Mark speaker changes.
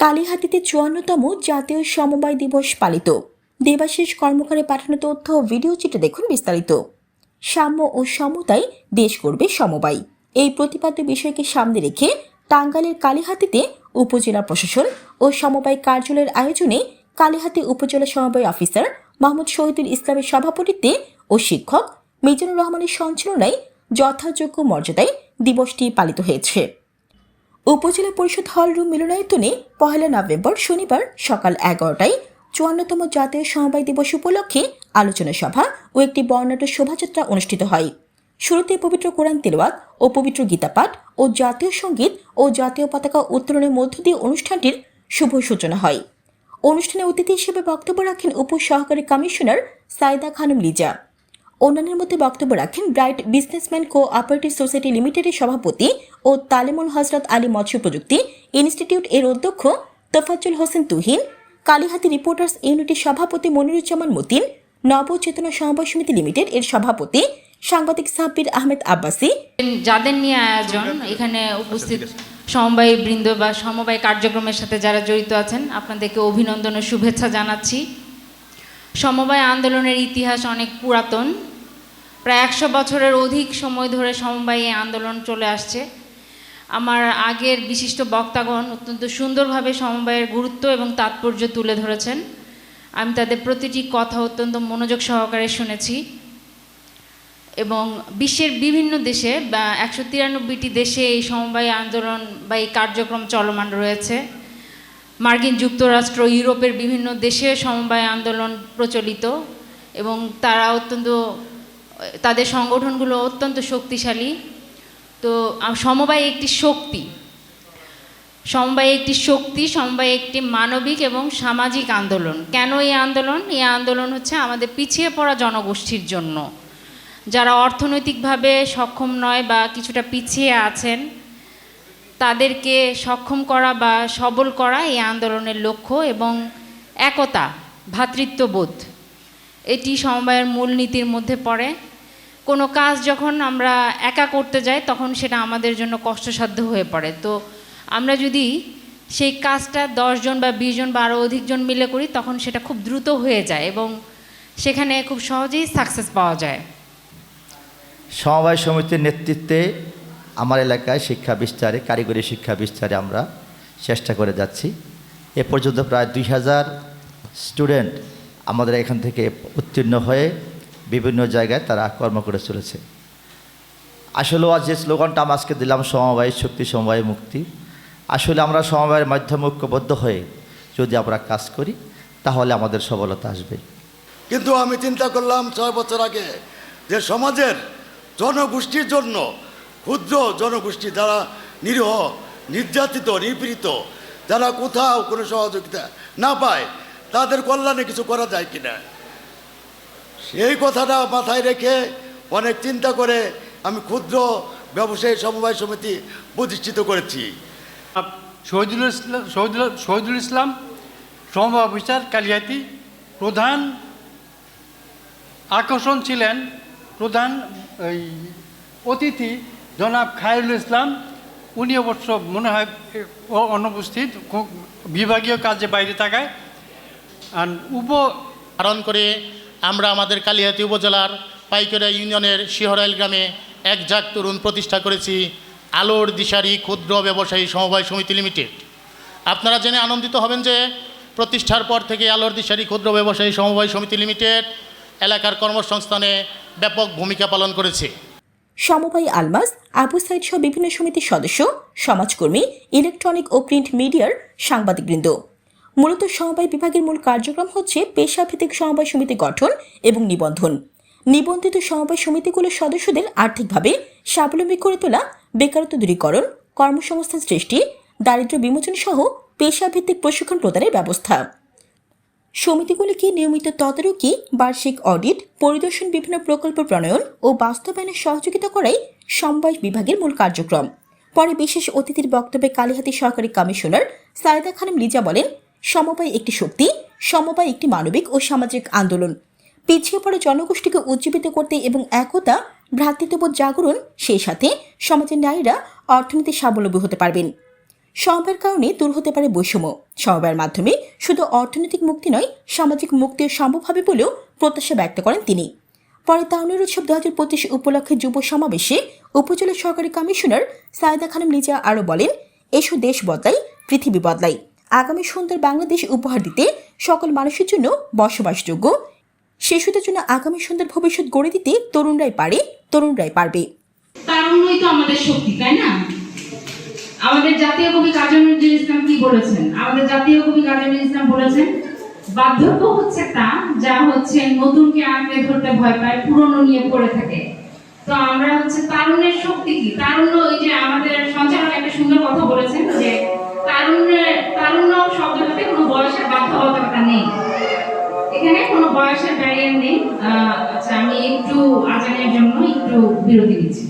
Speaker 1: কালীহাতিতে চুয়ান্নতম জাতীয় সমবায় দিবস পালিত। দেবাশিস কর্মকারে পাঠানো তথ্য ভিডিও চিত্রে দেখুন বিস্তারিত। সাম্য ও সমতায় দেশ করবে সমবায়। এই প্রতিপাদ্য বিষয়কে সামনে রেখে টাঙ্গাইলের কালীহাতিতে উপজেলা প্রশাসন ও সমবায় কার্যালয়ের আয়োজনে কালীহাতি উপজেলা সমবায় অফিসার মোহাম্মদ শহীদুল ইসলামের সভাপতিত্বে ও শিক্ষক মিজানুর রহমানের সঞ্চালনায় যথাযোগ্য মর্যাদায় দিবসটি পালিত হয়েছে। উপজেলা পরিষদ হল রুম মিলনায়তনে পহেলা নভেম্বর শনিবার সকাল এগারোটায় চুয়ান্নতম জাতীয় সমবায় দিবস উপলক্ষে আলোচনা সভা ও একটি বর্ণাঢ্য শোভাযাত্রা অনুষ্ঠিত হয়। শুরুতে পবিত্র কোরআন তেলাওয়াত ও পবিত্র গীতাপাঠ ও জাতীয় সংগীত ও জাতীয় পতাকা উত্তোলনের মধ্য দিয়ে অনুষ্ঠানটির শুভ সূচনা হয়। অনুষ্ঠানে অতিথি হিসেবে বক্তব্য রাখেন উপ সহকারী কমিশনার সাইদা খানম লিজা। অন্যান্যের মধ্যে বক্তব্য রাখেন bright businessman cooperative society লিমিটেডের সভাপতি ও তালিমুল হজরত আলী মৎস্য প্রযুক্তি ইনস্টিটিউট এর অধ্যক্ষ তোফাজ্জুল হোসেন তুহিন, কালীহাতি রিপোর্টার্স ইউনিটির সভাপতি মনিরুজ্জামান মতিন, নবচেতনা সমবায় সমিতি লিমিটেড এর সভাপতি সাংবাদিক সাব্বির আহমেদ আব্বাসী।
Speaker 2: যাদের নিয়ে আয়োজন, এখানে উপস্থিত সমবায় বৃন্দ বা সমবায় কার্যক্রমের সাথে যারা জড়িত আছেন, আপনাদেরকে অভিনন্দন ও শুভেচ্ছা জানাচ্ছি। সমবায় আন্দোলনের ইতিহাস অনেক পুরাতন প্রায় একশো বছরের অধিক সময় ধরে সমবায় আন্দোলন চলে আসছে। আমার আগের বিশিষ্ট বক্তাগণ অত্যন্ত সুন্দরভাবে সমবায়ের গুরুত্ব এবং তাৎপর্য তুলে ধরেছেন। আমি তাদের প্রতিটি কথা অত্যন্ত মনোযোগ সহকারে শুনেছি এবং বিশ্বের বিভিন্ন দেশে বা একশো তিরানব্বইটি দেশে এই সমবায় আন্দোলন বা এই কার্যক্রম চলমান রয়েছে। মার্কিন যুক্তরাষ্ট্র, ইউরোপের বিভিন্ন দেশে সমবায় আন্দোলন প্রচলিত এবং তারা অত্যন্ত তাদের সংগঠনগুলো অত্যন্ত শক্তিশালী। তো সমবায় একটি শক্তি। সমবায় একটি শক্তি, সমবায় একটি মানবিক এবং সামাজিক আন্দোলন। কেন এই আন্দোলন? এই আন্দোলন হচ্ছে আমাদের পিছিয়ে পড়া জনগোষ্ঠীর জন্য। যারা অর্থনৈতিকভাবে সক্ষম নয় বা কিছুটা পিছিয়ে আছেন, তাদেরকে সক্ষম করা বা সবল করা এই আন্দোলনের লক্ষ্য এবং একতা ভ্রাতৃত্ববোধ এটি সমবায়ের মূলনীতির মধ্যে পড়ে। কোনো কাজ যখন আমরা একা করতে যাই, তখন সেটা আমাদের জন্য কষ্টসাধ্য হয়ে পড়ে। তো আমরা যদি সেই কাজটা দশজন বা বিশ জন বা আরও অধিকজন মিলে করি, তখন সেটা খুব দ্রুত হয়ে যায় এবং সেখানে খুব সহজেই সাকসেস পাওয়া যায়।
Speaker 3: সমবায় সমিতির নেতৃত্বে আমার এলাকায় শিক্ষা বিস্তারে, কারিগরি শিক্ষা বিস্তারে আমরা চেষ্টা করে যাচ্ছি। এ পর্যন্ত প্রায় দুই হাজার স্টুডেন্ট আমাদের এখান থেকে উত্তীর্ণ হয়ে বিভিন্ন জায়গায় তারা কর্ম করে চলেছে। আসলে আজ যে স্লোগানটা আমি আজকে দিলাম, সমবায় শক্তি, সমবায় মুক্তি, আসলে আমরা সমবায়ের মাধ্যমে ঐক্যবদ্ধ হয়ে যদি আমরা কাজ করি, তাহলে আমাদের সফলতা আসবে।
Speaker 4: কিন্তু আমি চিন্তা করলাম ছয় বছর আগে যে সমাজের জনগোষ্ঠীর জন্য, ক্ষুদ্র জনগোষ্ঠী যারা নিরীহ, নির্যাতিত, নিপীড়িত, যারা কোথাও কোনো সহযোগিতা না পায়, তাদের কল্যাণে কিছু করা যায় কিনা? সেই কথাটা মাথায় রেখে অনেক চিন্তা করে আমি ক্ষুদ্র ব্যবসায়ী সমবায় সমিতি প্রতিষ্ঠিত করেছি।
Speaker 5: শহীদুল ইসলাম শহীদুল শহীদুল ইসলাম সমবায় অফিসার কালিয়াতি প্রধান আকর্ষণ ছিলেন প্রধান এই অতিথি জনাব খায়রুল ইসলাম। উনি অবশ্য মনে হয় অনুপস্থিত বিভাগীয় কাজে বাইরে থাকায়। আর উপ
Speaker 6: ধারণ করে আমরা আমাদের কালিহাতি উপজেলার পাইকরা ইউনিয়নের শিহরাইল গ্রামে এক জাক তরুণ প্রতিষ্ঠা করেছি, আলোর দিশারি ক্ষুদ্র ব্যবসায়ী সমবায় সমিতি লিমিটেড। আপনারা জেনে আনন্দিত হবেন যে প্রতিষ্ঠার পর থেকে আলোর দিশারি ক্ষুদ্র ব্যবসায়ী সমবায় সমিতি লিমিটেড এলাকার কর্মসংস্থানে ব্যাপক ভূমিকা পালন করেছে।
Speaker 1: সমবায় আলমাস, আবু সাইদ সহ বিভিন্ন সমিতির সদস্য, সমাজকর্মী, ইলেকট্রনিক ও প্রিন্ট মিডিয়ার সাংবাদিকবৃন্দ। মূলত সমবায় বিভাগের মূল কার্যক্রম হচ্ছে পেশাভিত্তিক সমবায় সমিতি গঠন এবং নিবন্ধন। নিবন্ধিত সমবায় সমিতিগুলোর সদস্যদের আর্থিকভাবে স্বাবলম্বী করে তোলা, বেকারত্ব দূরীকরণ, কর্মসংস্থান সৃষ্টি, দারিদ্র্য বিমোচন সহ পেশাভিত্তিক প্রশিক্ষণ প্রদানের ব্যবস্থা। সমিতিগুলিকে নিয়মিত তদারকি, বার্ষিক অডিট, পরিদর্শন বিভিন্ন প্রকল্প প্রণয়ন ও বাস্তবায়নে সহযোগিতা করাই সমবায় বিভাগের মূল কার্যক্রম। পরে বিশেষ অতিথির বক্তব্যে কালীহাতি সহকারী কমিশনার সাইদা খানম লিজা বলেন সমবায় একটি শক্তি, সমবায় একটি মানবিক ও সামাজিক আন্দোলন। পিছিয়ে পড়া জনগোষ্ঠীকে উজ্জীবিত করতে এবং একতা, ভ্রাতৃত্ববোধ জাগরণ, সেই সাথে সমাজের নারীরা অর্থনীতি স্বাবলম্বী হতে পারবেন। সমবায়ের কারণে দূর হতে পারে বৈষম্য। সমবায়ের মাধ্যমে শুধু অর্থনৈতিক মুক্তি নয়, সামাজিক মুক্তিও সম্ভব হবে বলেও প্রত্যাশা ব্যক্ত করেন তিনি। পরে তাউনের উৎসব দু হাজার পঁচিশ উপলক্ষে যুব সমাবেশে উপজেলা সরকারি কমিশনার সায়দা খানম লিজা আরও বলেন, এসো দেশ বদলাই, পৃথিবী বদলাই। আগামী সুন্দর বাংলাদেশ উপহার দিতে সকল মানুষের জন্য বসবাসযোগ্য। শিশুদের জন্য আগামী সুন্দর ভবিষ্যৎ গড়ে দিতে তরুণরাই পারে, তরুণরাই পারবে।
Speaker 2: তারুণ্যই তো আমাদের শক্তি, তাই না? আমাদের জাতীয় কবি কাজী নজরুল ইসলাম কি বলেছেন? আমাদের জাতীয় কবি কাজী নজরুল ইসলাম বলেছেন, বার্ধক্য হচ্ছে তা যা হচ্ছে নতুনকে আঁকড়ে ধরতে ভয় পায়, পুরনো নিয়ে পড়ে থাকে। তো আমরা হচ্ছে তারুণ্যের শক্তি কি? তারুণ্য ওই যে আমাদের সঞ্চালক একটা সুন্দর কথা বলেছেন যে বয়সের ব্যারিয়ার নেই। আচ্ছা আমি একটু আজানের জন্য একটু বিরতি নিচ্ছি।